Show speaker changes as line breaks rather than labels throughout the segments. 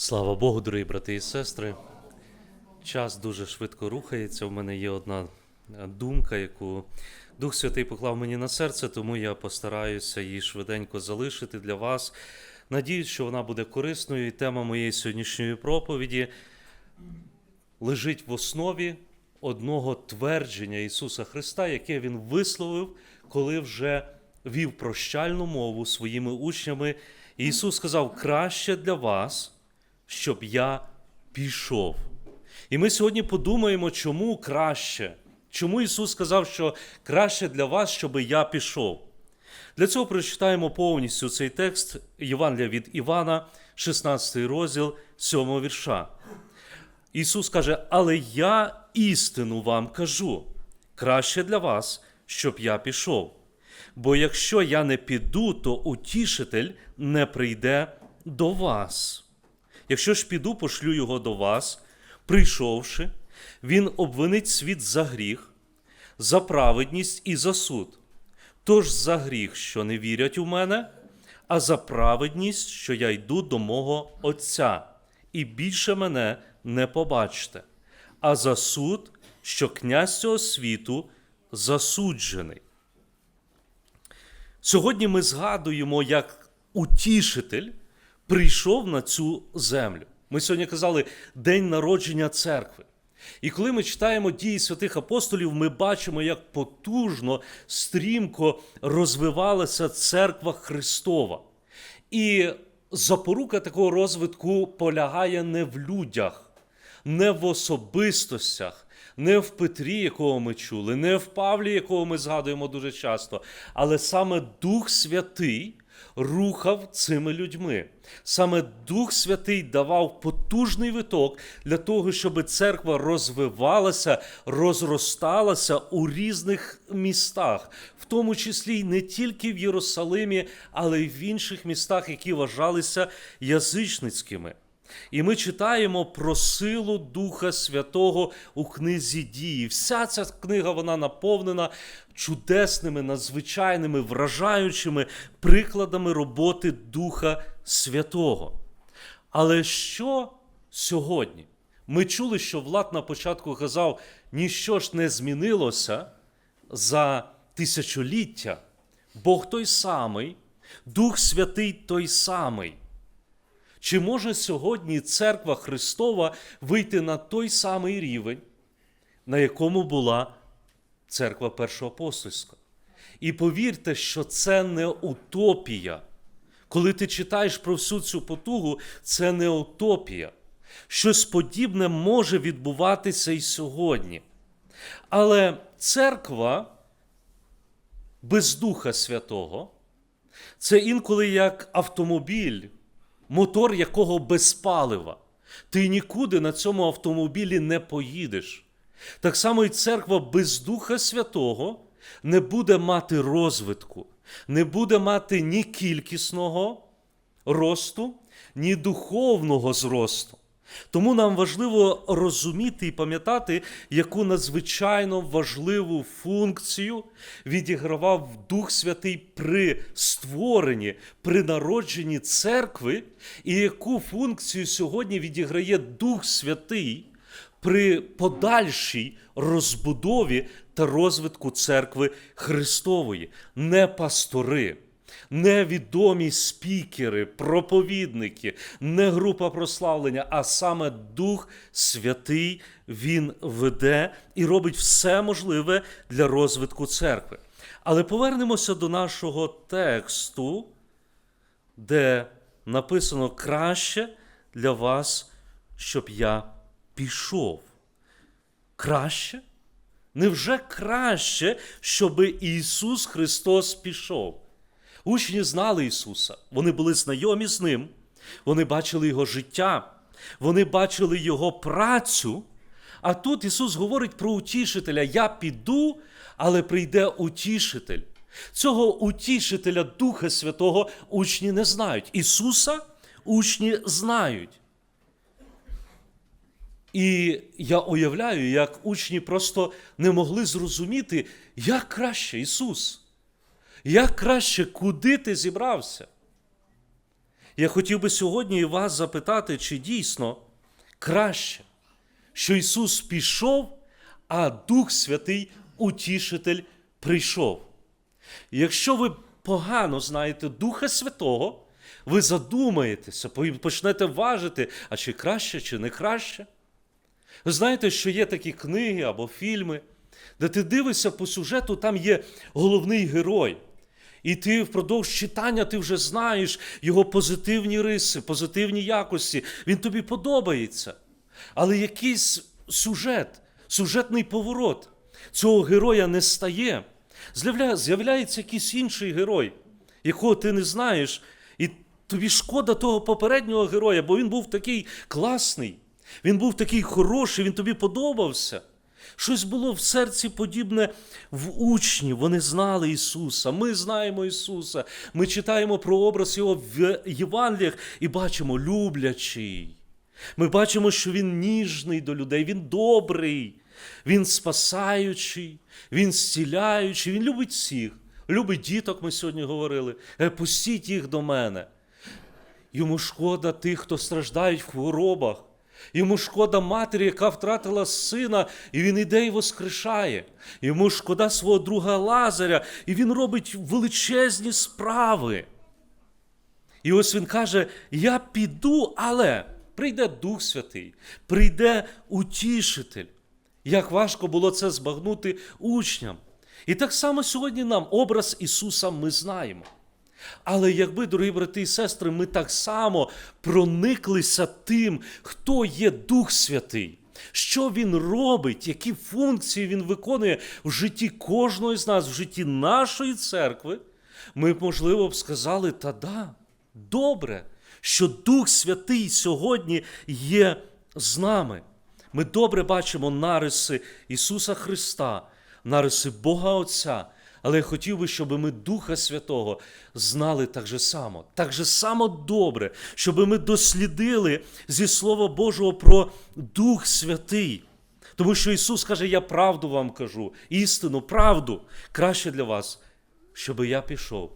Слава Богу, дорогі брати і сестри. Час дуже швидко рухається. У мене є одна думка, яку Дух Святий поклав мені на серце, тому я постараюся її швиденько залишити для вас. Надіюсь, що вона буде корисною, і тема моєї сьогоднішньої проповіді лежить в основі одного твердження Ісуса Христа, яке Він висловив, коли вже вів прощальну мову своїми учнями. І Ісус сказав: краще для вас, щоб я пішов. І ми сьогодні подумаємо, чому краще. Чому Ісус сказав, що краще для вас, щоб я пішов? Для цього прочитаємо повністю цей текст Євангелія від Івана, 16 розділ 7 вірша. Ісус каже: Але я істину вам кажу, краще для вас, щоб я пішов. Бо якщо я не піду, то утішитель не прийде до вас. Якщо ж піду, пошлю його до вас, прийшовши, він обвинить світ за гріх, за праведність і за суд. Тож за гріх, що не вірять у мене, а за праведність, що я йду до мого Отця, і більше мене не побачите, а за суд, що князь цього світу засуджений. Сьогодні ми згадуємо, як утішитель прийшов на цю землю. Ми сьогодні казали День народження церкви. І коли ми читаємо дії святих апостолів, ми бачимо, як потужно, стрімко розвивалася церква Христова. І запорука такого розвитку полягає не в людях, не в особистостях, не в Петрі, якого ми чули, не в Павлі, якого ми згадуємо дуже часто, але саме Дух Святий рухав цими людьми. Саме Дух Святий давав потужний виток для того, щоб церква розвивалася, розросталася у різних містах, в тому числі й не тільки в Єрусалимі, але й в інших містах, які вважалися язичницькими. І ми читаємо про силу Духа Святого у книзі дії. Вся ця книга вона наповнена чудесними, надзвичайними, вражаючими прикладами роботи Духа Святого. Але що сьогодні? Ми чули, що Влад на початку казав, ніщо ж не змінилося за тисячоліття. Бог той самий, Дух Святий той самий. Чи може сьогодні церква Христова вийти на той самий рівень, на якому була церква першоапостольська? І повірте, що це не утопія. Коли ти читаєш про всю цю потугу, це не утопія. Щось подібне може відбуватися і сьогодні. Але церква без Духа Святого це інколи як автомобіль мотор якого без палива. Ти нікуди на цьому автомобілі не поїдеш. Так само і церква без Духа Святого не буде мати розвитку, не буде мати ні кількісного росту, ні духовного зросту. Тому нам важливо розуміти і пам'ятати, яку надзвичайно важливу функцію відігравав Дух Святий при створенні, при народженні церкви, і яку функцію сьогодні відіграє Дух Святий при подальшій розбудові та розвитку церкви Христової, не пастори невідомі спікери, проповідники, не група прославлення, а саме Дух Святий Він веде і робить все можливе для розвитку церкви. Але повернемося до нашого тексту, де написано краще для вас, щоб я пішов. Краще? Невже краще, щоб Ісус Христос пішов? Учні знали Ісуса, вони були знайомі з Ним, вони бачили Його життя, вони бачили Його працю. А тут Ісус говорить про утішителя: Я піду, але прийде утішитель. Цього утішителя Духа Святого учні не знають. Ісуса учні знають. І я уявляю, як учні просто не могли зрозуміти, як краще Ісус. Як краще, куди ти зібрався? Я хотів би сьогодні і вас запитати, чи дійсно краще, що Ісус пішов, а Дух Святий Утішитель прийшов. Якщо ви погано знаєте Духа Святого, ви задумаєтеся, почнете важити, а чи краще, чи не краще. Ви знаєте, що є такі книги або фільми, де ти дивишся по сюжету, там є головний герой. І ти впродовж читання ти вже знаєш його позитивні риси, позитивні якості. Він тобі подобається. Але якийсь сюжет, сюжетний поворот цього героя не стає. З'являється якийсь інший герой, якого ти не знаєш, і тобі шкода того попереднього героя, бо він був такий класний, він був такий хороший, він тобі подобався. Щось було в серці подібне в учні. Вони знали Ісуса. Ми знаємо Ісуса. Ми читаємо про образ Його в Євангеліях і бачимо люблячий. Ми бачимо, що Він ніжний до людей, Він добрий, Він спасаючий, Він зціляючий, Він любить всіх. Любить діток, ми сьогодні говорили. Е, Пустіть їх до мене. Йому шкода тих, хто страждають в хворобах. Йому шкода матері, яка втратила сина, і він іде і воскрешає. Йому шкода свого друга Лазаря, і він робить величезні справи. І ось він каже: Я піду, але прийде Дух Святий, прийде утішитель. Як важко було це збагнути учням. І так само сьогодні нам образ Ісуса ми знаємо. Але якби, дорогі брати і сестри, ми так само прониклися тим, хто є Дух Святий, що Він робить, які функції Він виконує в житті кожного з нас, в житті нашої церкви, ми б, можливо, б сказали, та да, добре, що Дух Святий сьогодні є з нами. Ми добре бачимо нариси Ісуса Христа, нариси Бога Отця. Але я хотів би, щоб ми Духа Святого знали так же само, так же само добре, щоб ми дослідили зі Слова Божого про Дух Святий. Тому що Ісус каже: Я правду вам кажу, істину, правду краще для вас, щоб я пішов.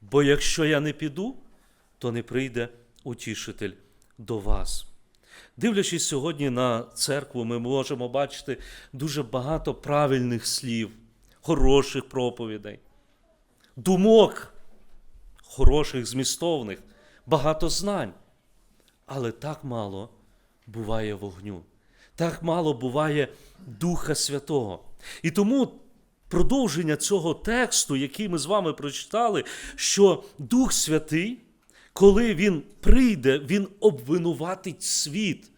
Бо якщо я не піду, то не прийде утішитель до вас. Дивлячись сьогодні на церкву, ми можемо бачити дуже багато правильних слів, хороших проповідей, думок, хороших, змістовних, багато знань. Але так мало буває вогню, так мало буває Духа Святого. І тому продовження цього тексту, який ми з вами прочитали, що Дух Святий, коли Він прийде, Він обвинуватить світ.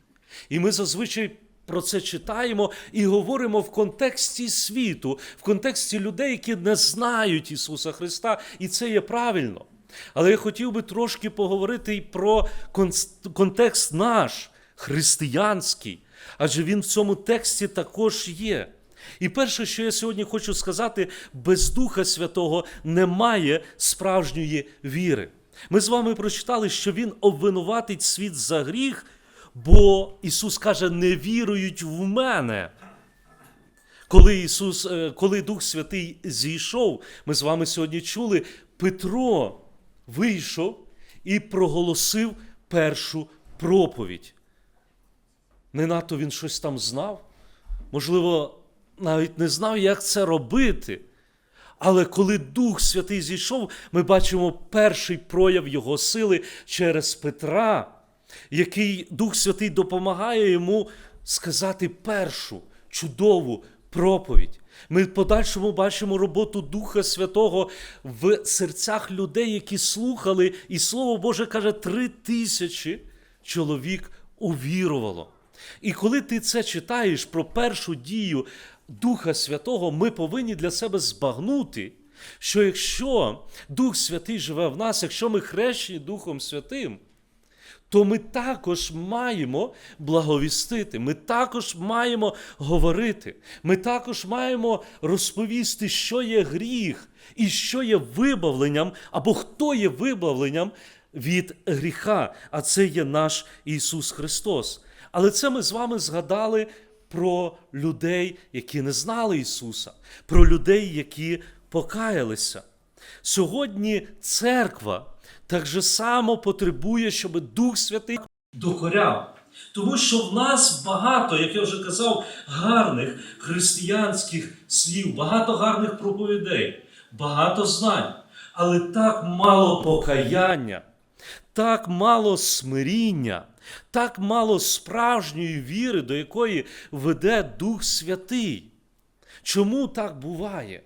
І ми зазвичай про це читаємо і говоримо в контексті світу, в контексті людей, які не знають Ісуса Христа, і це є правильно. Але я хотів би трошки поговорити і про контекст наш, християнський, адже він в цьому тексті також є. І перше, що я сьогодні хочу сказати, без Духа Святого немає справжньої віри. Ми з вами прочитали, що Він обвинуватить світ за гріх, бо Ісус каже, не вірують в мене. Коли Ісус, е, коли Дух Святий зійшов, ми з вами сьогодні чули, Петро вийшов і проголосив першу проповідь. Не надто він щось там знав, можливо, навіть не знав, як це робити. Але коли Дух Святий зійшов, ми бачимо перший прояв Його сили через Петра, який Дух Святий допомагає йому сказати першу чудову проповідь. Ми в подальшому бачимо роботу Духа Святого в серцях людей, які слухали, і Слово Боже каже, три тисячі чоловік увірувало. І коли ти це читаєш про першу дію Духа Святого, ми повинні для себе збагнути, що якщо Дух Святий живе в нас, якщо ми хрещені Духом Святим, то ми також маємо благовістити, ми також маємо говорити, ми також маємо розповісти, що є гріх і що є вибавленням, або хто є вибавленням від гріха, а це є наш Ісус Христос. Але це ми з вами згадали про людей, які не знали Ісуса, про людей, які покаялися. Сьогодні церква так же само потребує, щоб Дух Святий докоряв. Тому що в нас багато, як я вже казав, гарних християнських слів, багато гарних проповідей, багато знань, але так мало покаяння, так мало смиріння, так мало справжньої віри, до якої веде Дух Святий. Чому так буває?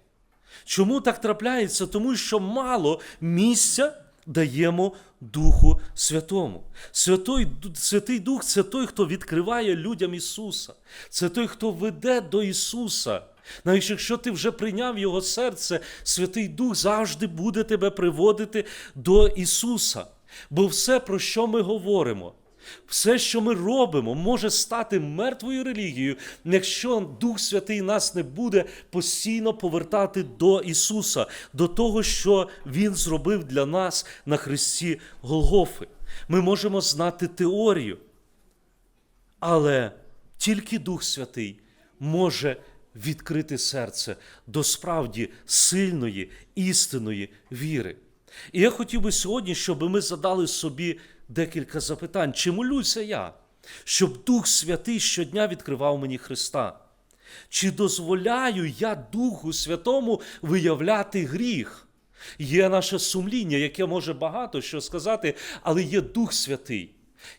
Чому так трапляється? Тому що мало місця даємо Духу Святому. Святой, Святий Дух це той, хто відкриває людям Ісуса. Це той, хто веде до Ісуса. Навіть якщо ти вже прийняв Його серце, Святий Дух завжди буде тебе приводити до Ісуса. Бо все, про що ми говоримо, все, що ми робимо, може стати мертвою релігією, якщо Дух Святий нас не буде постійно повертати до Ісуса, до того, що Він зробив для нас на Христі Голгофи. Ми можемо знати теорію, але тільки Дух Святий може відкрити серце до справді сильної істинної віри. І я хотів би сьогодні, щоб ми задали собі декілька запитань. Чи молюся я, щоб Дух Святий щодня відкривав мені Христа? Чи дозволяю я Духу Святому виявляти гріх? Є наше сумління, яке може багато що сказати, але є Дух Святий,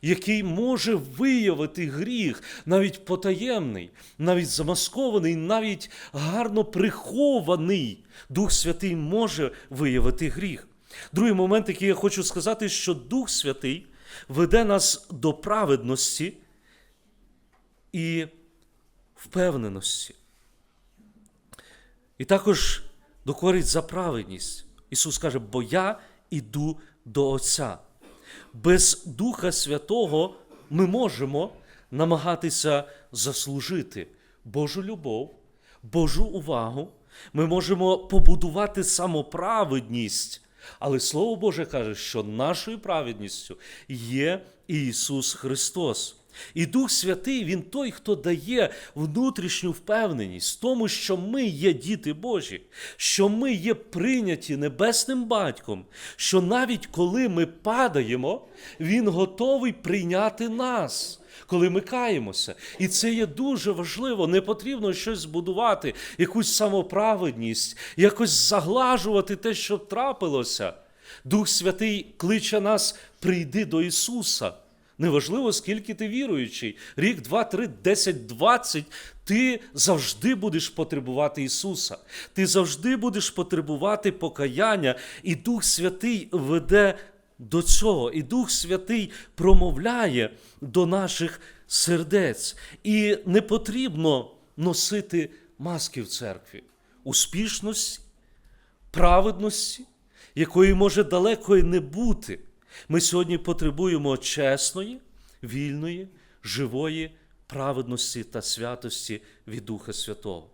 який може виявити гріх, навіть потаємний, навіть замаскований, навіть гарно прихований. Дух Святий може виявити гріх. Другий момент, який я хочу сказати, що Дух Святий веде нас до праведності і впевненості. І також докорить за праведність. Ісус каже, бо я іду до Отця. Без Духа Святого ми можемо намагатися заслужити Божу любов, Божу увагу. Ми можемо побудувати самоправедність. Але Слово Боже каже, що нашою праведністю є Ісус Христос. І Дух Святий, Він той, хто дає внутрішню впевненість в тому, що ми є діти Божі, що ми є прийняті Небесним Батьком, що навіть коли ми падаємо, Він готовий прийняти нас. Коли ми каємося. І це є дуже важливо. Не потрібно щось збудувати, якусь самоправедність, якось заглажувати те, що трапилося. Дух Святий кличе нас, прийди до Ісуса. Неважливо, скільки ти віруючий, рік, два, три, десять, двадцять, ти завжди будеш потребувати Ісуса. Ти завжди будеш потребувати покаяння, і Дух Святий веде до цього. І Дух Святий промовляє до наших сердець. І не потрібно носити маски в церкві, успішності, праведності, якої може далеко і не бути. Ми сьогодні потребуємо чесної, вільної, живої праведності та святості від Духа Святого.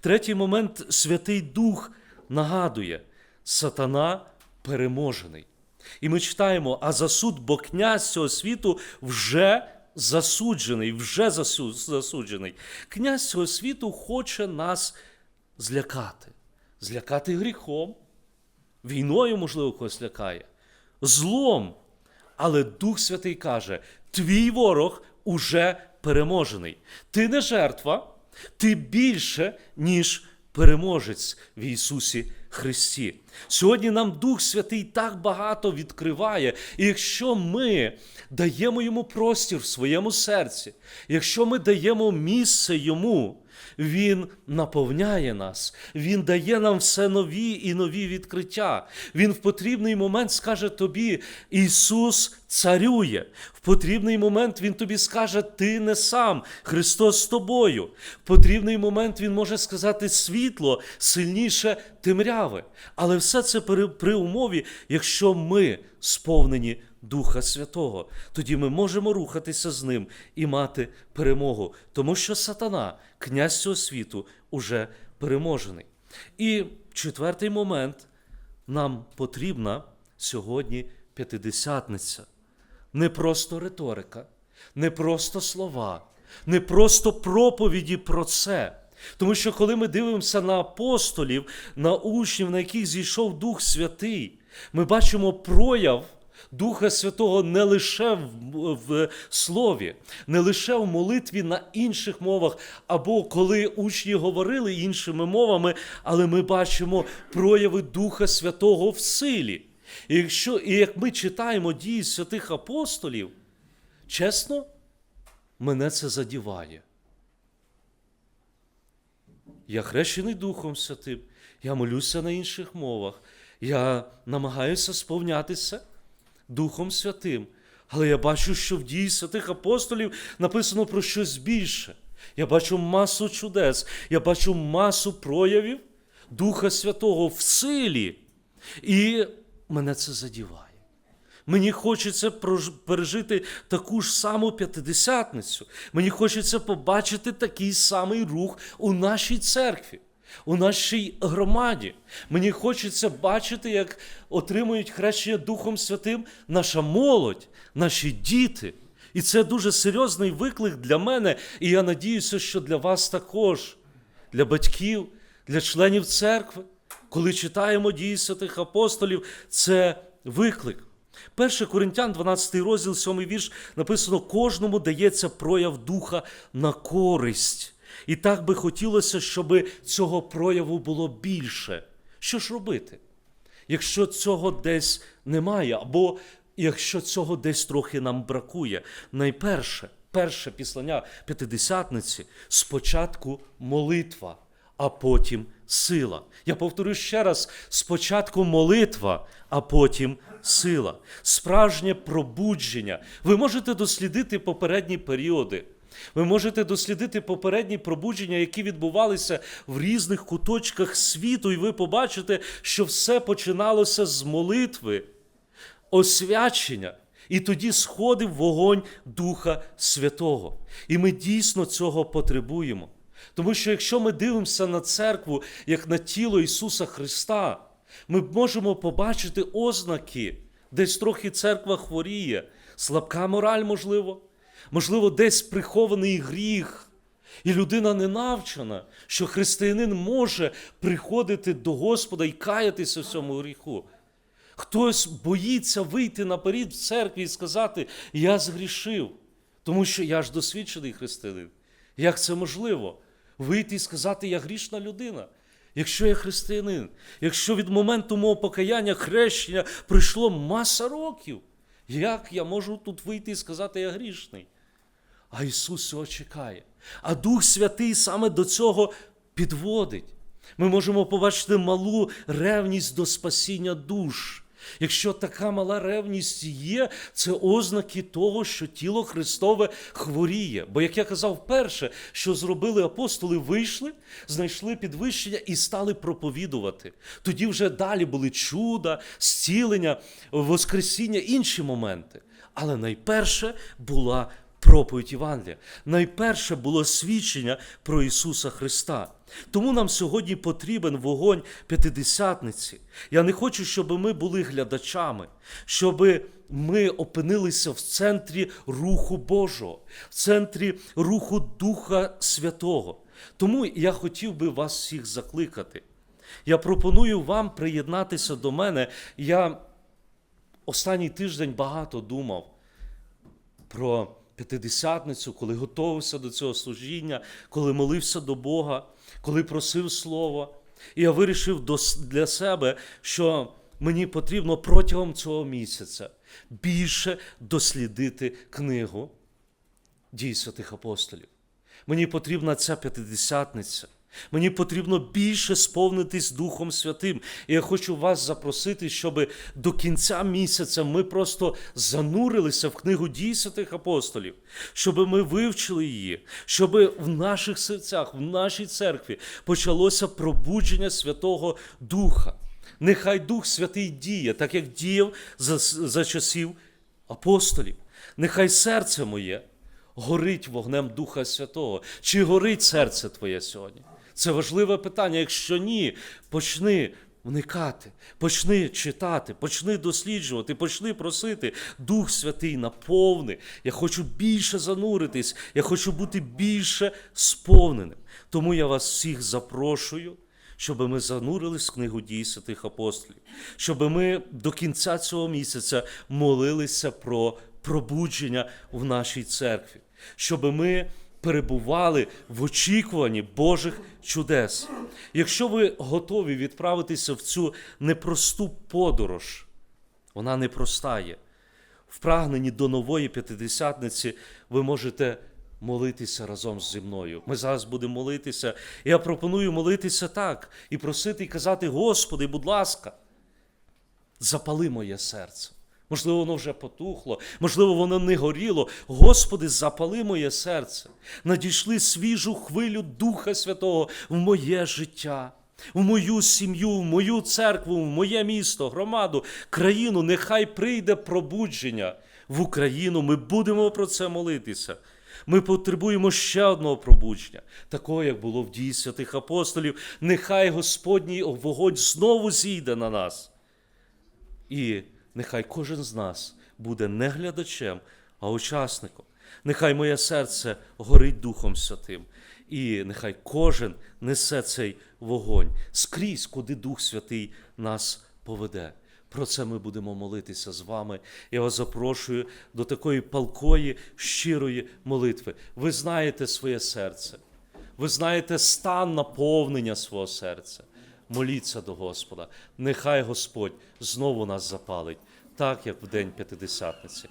Третій момент Святий Дух нагадує, сатана переможений. І ми читаємо, а засуд, бо князь цього світу вже засуджений, вже засуджений. Князь цього світу хоче нас злякати, злякати гріхом, війною, можливо, когось лякає, злом. Але Дух Святий каже: твій ворог уже переможений. Ти не жертва, ти більше, ніж переможець в Ісусі Христі. Сьогодні нам Дух Святий так багато відкриває, і якщо ми даємо йому простір в своєму серці, якщо ми даємо місце йому, він наповняє нас, Він дає нам все нові і нові відкриття. Він в потрібний момент скаже тобі: Ісус царює. В потрібний момент Він тобі скаже, Ти не сам, Христос з тобою. В потрібний момент Він може сказати світло сильніше темряви. Але все це при, умові, якщо ми сповнені Духа Святого, тоді ми можемо рухатися з ним і мати перемогу, тому що сатана, князь цього світу, уже переможений. І четвертий момент нам потрібна сьогодні п'ятидесятниця. Не просто риторика, не просто слова, не просто проповіді про це. Тому що коли ми дивимося на апостолів, на учнів, на яких зійшов Дух Святий, ми бачимо прояв Духа Святого не лише в, в слові, не лише в молитві на інших мовах, або коли учні говорили іншими мовами, але ми бачимо прояви Духа Святого в силі. І якщо і як ми читаємо дії святих апостолів, чесно, мене це задіває. Я хрещений Духом Святим, я молюся на інших мовах, я намагаюся сповнятися Духом Святим. Але я бачу, що в дії святих апостолів написано про щось більше. Я бачу масу чудес, я бачу масу проявів Духа Святого в силі. І мене це задіває. Мені хочеться пережити таку ж саму п'ятидесятницю. Мені хочеться побачити такий самий рух у нашій церкві, у нашій громаді. Мені хочеться бачити, як отримують хрещення Духом Святим наша молодь, наші діти. І це дуже серйозний виклик для мене, і я надіюся, що для вас також, для батьків, для членів церкви. Коли читаємо дії святих апостолів, це виклик. 1 Коринтян, 12 розділ, 7 вірш, написано: кожному дається прояв духа на користь. І так би хотілося, щоб цього прояву було більше. Що ж робити? Якщо цього десь немає, або якщо цього десь трохи нам бракує, найперше, перше післання п'ятидесятниці спочатку молитва, а потім сила. Я повторю ще раз: спочатку молитва, а потім сила. Справжнє пробудження. Ви можете дослідити попередні періоди. Ви можете дослідити попередні пробудження, які відбувалися в різних куточках світу, і ви побачите, що все починалося з молитви, освячення. І тоді сходив вогонь Духа Святого. І ми дійсно цього потребуємо. Тому що якщо ми дивимося на церкву як на тіло Ісуса Христа, ми можемо побачити ознаки, десь трохи церква хворіє, слабка мораль, можливо, можливо, десь прихований гріх. І людина не навчена, що християнин може приходити до Господа і каятися в цьому гріху. Хтось боїться вийти наперед в церкві і сказати, я згрішив, тому що я ж досвідчений християнин. Як це можливо? Вийти і сказати, я грішна людина. Якщо я християнин, якщо від моменту мого покаяння, хрещення пройшло маса років, як я можу тут вийти і сказати, я грішний? А Ісус цього чекає. А Дух Святий саме до цього підводить. Ми можемо побачити малу ревність до спасіння душ. Якщо така мала ревність є, це ознаки того, що тіло Христове хворіє. Бо, як я казав вперше, що зробили апостоли, вийшли, знайшли підвищення і стали проповідувати. Тоді вже далі були чуда, зцілення, воскресіння, інші моменти. Але найперше була проповідь Євангелія. Найперше було свідчення про Ісуса Христа. Тому нам сьогодні потрібен вогонь п'ятидесятниці. Я не хочу, щоб ми були глядачами, щоб ми опинилися в центрі руху Божого, в центрі руху Духа Святого. Тому я хотів би вас всіх закликати. Я пропоную вам приєднатися до мене. Я останній тиждень багато думав про п'ятидесятницю, коли готувався до цього служіння, коли молився до Бога, коли просив Слова. І я вирішив для себе, що мені потрібно протягом цього місяця більше дослідити книгу дій святих апостолів. Мені потрібна ця п'ятидесятниця. Мені потрібно більше сповнитись Духом Святим. І я хочу вас запросити, щоб до кінця місяця ми просто занурилися в книгу дій святих апостолів, щоб ми вивчили її, щоб в наших серцях, в нашій церкві почалося пробудження Святого Духа. Нехай Дух Святий діє, так як діяв за, за часів апостолів. Нехай серце моє горить вогнем Духа Святого. Чи горить серце твоє сьогодні? Це важливе питання. Якщо ні, почни вникати, почни читати, почни досліджувати, почни просити. Дух Святий наповни. Я хочу більше зануритись, я хочу бути більше сповненим. Тому я вас всіх запрошую. Щоб ми занурились в книгу дій святих апостолів, щоб ми до кінця цього місяця молилися про пробудження в нашій церкві, щоб ми перебували в очікуванні Божих чудес. Якщо ви готові відправитися в цю непросту подорож, вона непроста є. В прагненні до нової п'ятидесятниці ви можете молитися разом зі мною. Ми зараз будемо молитися. Я пропоную молитися так і просити і казати: Господи, будь ласка, запали моє серце. Можливо, воно вже потухло, можливо, воно не горіло. Господи, запали моє серце. Надійшли свіжу хвилю Духа Святого в моє життя, в мою сім'ю, в мою церкву, в моє місто, громаду, країну. Нехай прийде пробудження в Україну. Ми будемо про це молитися. Ми потребуємо ще одного пробудження, такого, як було в дії святих апостолів. Нехай Господній вогонь знову зійде на нас. І нехай кожен з нас буде не глядачем, а учасником. Нехай моє серце горить Духом Святим. І нехай кожен несе цей вогонь скрізь, куди Дух Святий нас поведе. Про це ми будемо молитися з вами. Я вас запрошую до такої палкої, щирої молитви. Ви знаєте своє серце, ви знаєте стан наповнення свого серця. Моліться до Господа. Нехай Господь знову нас запалить, так як в день п'ятидесятниці.